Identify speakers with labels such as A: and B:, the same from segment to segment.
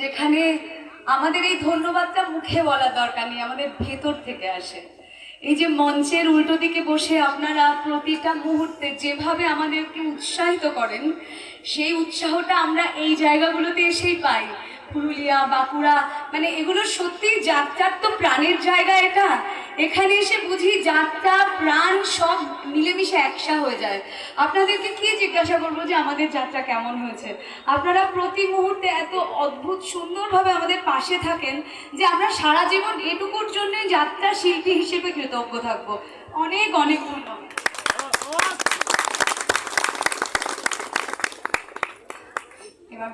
A: যেখানে আমাদের এই ধন্যবাদটা মুখে বলা দরকার নেই, আমাদের ভেতর থেকে আসে। এই যে মঞ্চের উল্টো দিকে বসে আপনারা প্রতিটা মুহূর্তে যেভাবে আমাদেরকে উৎসাহিত করেন, সেই উৎসাহটা আমরা এই জায়গাগুলোতে এসেই পাই। পুরুলিয়া, বাঁকুড়া মানে এগুলো সত্যি যাত্রার তো প্রাণের জায়গা এটা। এখানে এসে বুঝি যাত্রা, প্রাণ সব মিলেমিশে একসা হয়ে যায়। আপনাদেরকে কি জিজ্ঞাসা করব যে আমাদের যাত্রা কেমন হয়েছে? আপনারা প্রতি মুহূর্তে এত অদ্ভুত সুন্দরভাবে আমাদের পাশে থাকেন যে আমরা সারা জীবন এটুকুর জন্য যাত্রা শিল্পী হিসেবে কৃতজ্ঞ থাকব। অনেক অনেক ধন্যবাদ।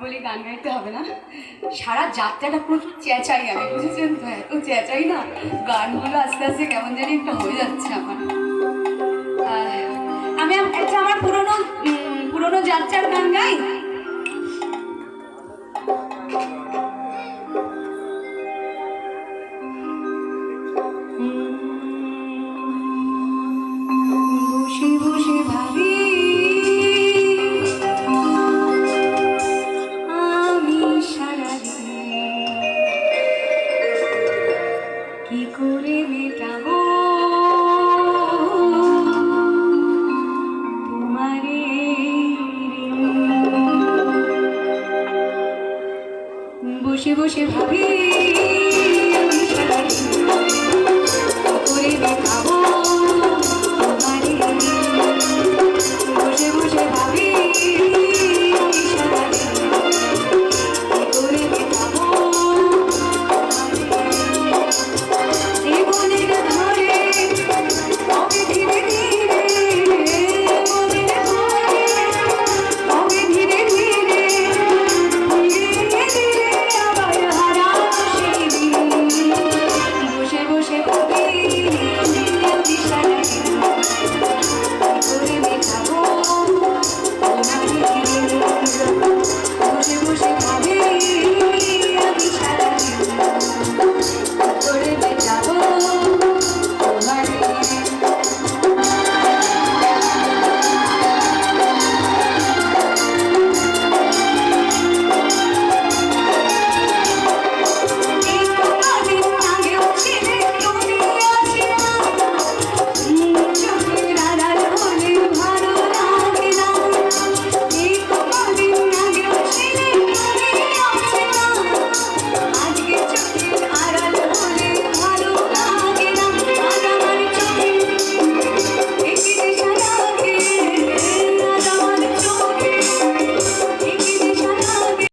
A: বলি গান গাইতে হবে না। সারা যাত্রাটা প্রচুর চেঁচাই আমি, বুঝেছেন তো? এত চেঁচাই না, গানগুলো আস্তে আস্তে কেমন জানি একটা হয়ে যাচ্ছে আমার। আমি একটা আমার পুরনো কি করে মেটাবো? তোমারে বসে বসে ভাবি